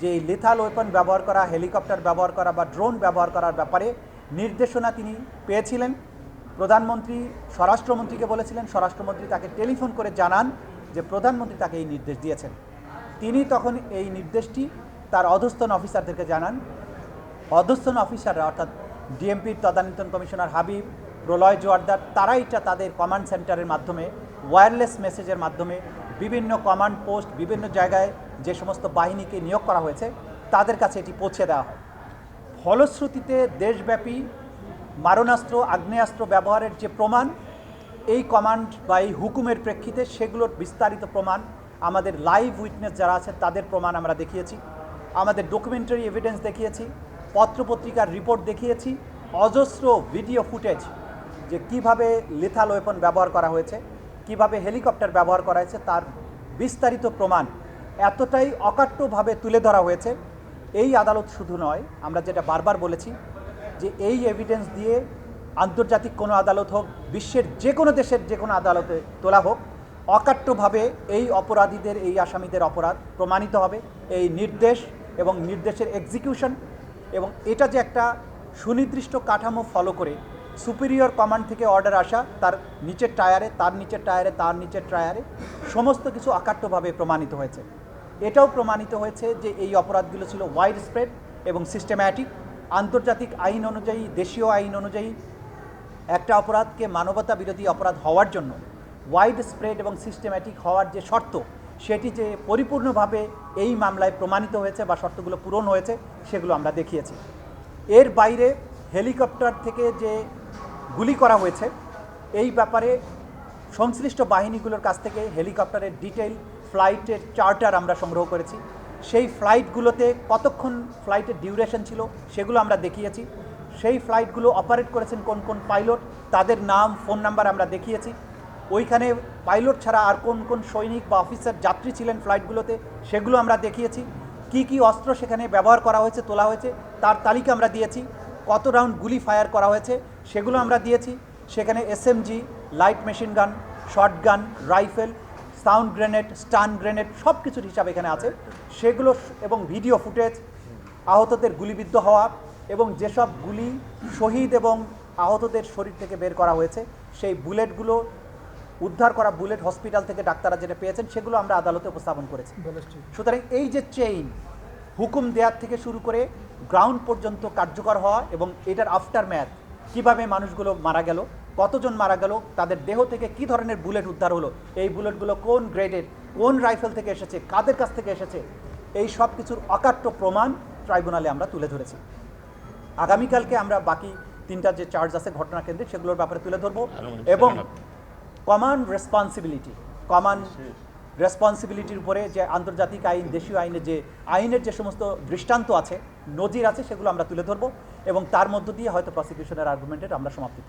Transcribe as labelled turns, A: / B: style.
A: যে এই lethal weapon ব্যবহার করা হেলিকপ্টার ব্যবহার করা বা ড্রোন ব্যবহার করার ব্যাপারে নির্দেশনা তিনি পেয়েছিলেন। প্রধানমন্ত্রী, স্বরাষ্ট্রমন্ত্রীকে বলেছিলেন, স্বরাষ্ট্রমন্ত্রী তাকে টেলিফোন করে জানান যে প্রধানমন্ত্রী তাকে এই নির্দেশ দিয়েছেন। তিনি তখন এই নির্দেশটি তার অধস্তন অফিসারদেরকে জানান। অধস্তন অফিসাররা অর্থাৎ ডিএমপির তদানীন্তন কমিশনার হাবিব, প্রলয় জোয়ারদার তারা এটা তাদের কমান্ড সেন্টারের মাধ্যমে ওয়্যারলেস মেসেজের মাধ্যমে বিভিন্ন কমান্ড পোস্ট বিভিন্ন জায়গায় যে সমস্ত বাহিনীকে নিয়োগ করা হয়েছে, তাদের কাছে এটি পৌঁছে দেওয়া হয়। ফলশ্রুতিতে দেশব্যাপী মারণাস্ত্র, আগ্নেয়াস্ত্র ব্যবহারের যে প্রমাণ, এই কমান্ড বা এই হুকুমের প্রেক্ষিতে সেগুলোর বিস্তারিত প্রমাণ, আমাদের লাইভ উইটনেস যারা আছে তাদের প্রমাণ আমরা দেখিয়েছি। আমাদের ডকুমেন্টারি এভিডেন্স দেখিয়েছি, পত্রপত্রিকার রিপোর্ট দেখিয়েছি, অজস্র ভিডিও ফুটেজ যে কীভাবে লিথাল ওয়েপন ব্যবহার করা হয়েছে কীভাবে হেলিকপ্টার ব্যবহার করা হয়েছে তার বিস্তারিত প্রমাণ এতটাই অকাট্যভাবে তুলে ধরা হয়েছে। এই আদালত শুধু নয়, আমরা যেটা বারবার বলেছি যে এই এভিডেন্স দিয়ে আন্তর্জাতিক কোনো আদালত হোক, বিশ্বের যে কোনো দেশের যে কোনো আদালতে তোলা হোক, অকাট্যভাবে এই অপরাধীদের, এই আসামিদের অপরাধ প্রমাণিত হবে। এই নির্দেশ এবং নির্দেশের এক্সিকিউশন এবং এটা যে একটা সুনির্দিষ্ট কাঠামো ফলো করে সুপিরিয়র কমান্ড থেকে অর্ডার আসা, তার নিচের টায়ারে, তার নিচের টায়ারে, তার নিচের টায়ারে, সমস্ত কিছু অকাট্যভাবে প্রমাণিত হয়েছে। এটাও প্রমাণিত হয়েছে যে এই অপরাধগুলো ছিল ওয়াইড স্প্রেড এবং সিস্টেম্যাটিক আন্তর্জাতিক আইন অনুযায়ী, দেশীয় আইন অনুযায়ী একটা অপরাধকে মানবতা বিরোধী অপরাধ হওয়ার জন্য ওয়াইড স্প্রেড এবং সিস্টেম্যাটিক হওয়ার যে শর্ত, সেটি যে পরিপূর্ণভাবে এই মামলায় প্রমাণিত হয়েছে বা শর্তগুলো পূরণ হয়েছে, সেগুলো আমরা দেখিয়েছি। এর বাইরে হেলিকপ্টার থেকে যে গুলি করা হয়েছে। এই ব্যাপারে সংশ্লিষ্ট বাহিনীগুলোর কাছ থেকে হেলিকপ্টারের ডিটেইল, ফ্লাইটের চার্টার আমরা সংগ্রহ করেছি। সেই ফ্লাইটগুলোতে কতক্ষণ ফ্লাইটের ডিউরেশন ছিল সেগুলো আমরা দেখিয়েছি। সেই ফ্লাইটগুলো অপারেট করেছেন কোন কোন পাইলট, তাদের নাম, ফোন নাম্বার আমরা দেখিয়েছি। ওইখানে পাইলট ছাড়া আর কোন কোন সৈনিক বা অফিসার, যাত্রী ছিলেন ফ্লাইটগুলোতে সেগুলো আমরা দেখিয়েছি। কি কি অস্ত্র সেখানে ব্যবহার করা হয়েছে, তোলা হয়েছে, তার তালিকা আমরা দিয়েছি। কত রাউন্ড গুলি ফায়ার করা হয়েছে সেগুলো আমরা দিয়েছি। সেখানে SMG light machine gun short gun rifle sound grenade stun grenade সব কিছুর হিসাব এখানে আছে। সেগুলো এবং ভিডিও ফুটেজ আহতদের গুলিবিদ্ধ হওয়া এবং যেসব গুলি শহীদ এবং আহতদের শরীর থেকে বের করা হয়েছে সেই বুলেটগুলো উদ্ধার করা বুলেট হসপিটাল থেকে ডাক্তাররা যেটা পেয়েছেন সেগুলো আমরা আদালতে উপস্থাপন করেছি। সুতরাং এই যে চেইন হুকুম দেওয়ার থেকে শুরু করে গ্রাউন্ড পর্যন্ত কার্যকর হওয়া এবং এটার আফটার ম্যাথ কীভাবে মানুষগুলো মারা গেল কতজন মারা গেল তাদের দেহ থেকে কি ধরনের বুলেট উদ্ধার হলো এই বুলেটগুলো কোন গ্রেডের কোন রাইফেল থেকে এসেছে কাদের কাছ থেকে এসেছে এই সব কিছুর অকাট্য প্রমাণ ট্রাইব্যুনালে আমরা তুলে ধরেছি। আগামীকালকে আমরা বাকি তিনটা যে চার্জ আছে ঘটনা কেন্দ্রে সেগুলোর ব্যাপারে তুলে ধরবো এবং কমান রেসপন্সিবিলিটি কমান রেসপন্সিবিলিটির উপরে যে আন্তর্জাতিক আইন, দেশীয় আইনে যে আইনের যে সমস্ত দৃষ্টান্ত আছে, নজির আছে, সেগুলো আমরা তুলে ধরবো এবং তার মধ্য দিয়ে হয়তো প্রসিকিউশনের আর্গুমেন্টের আমরা সমাপ্তি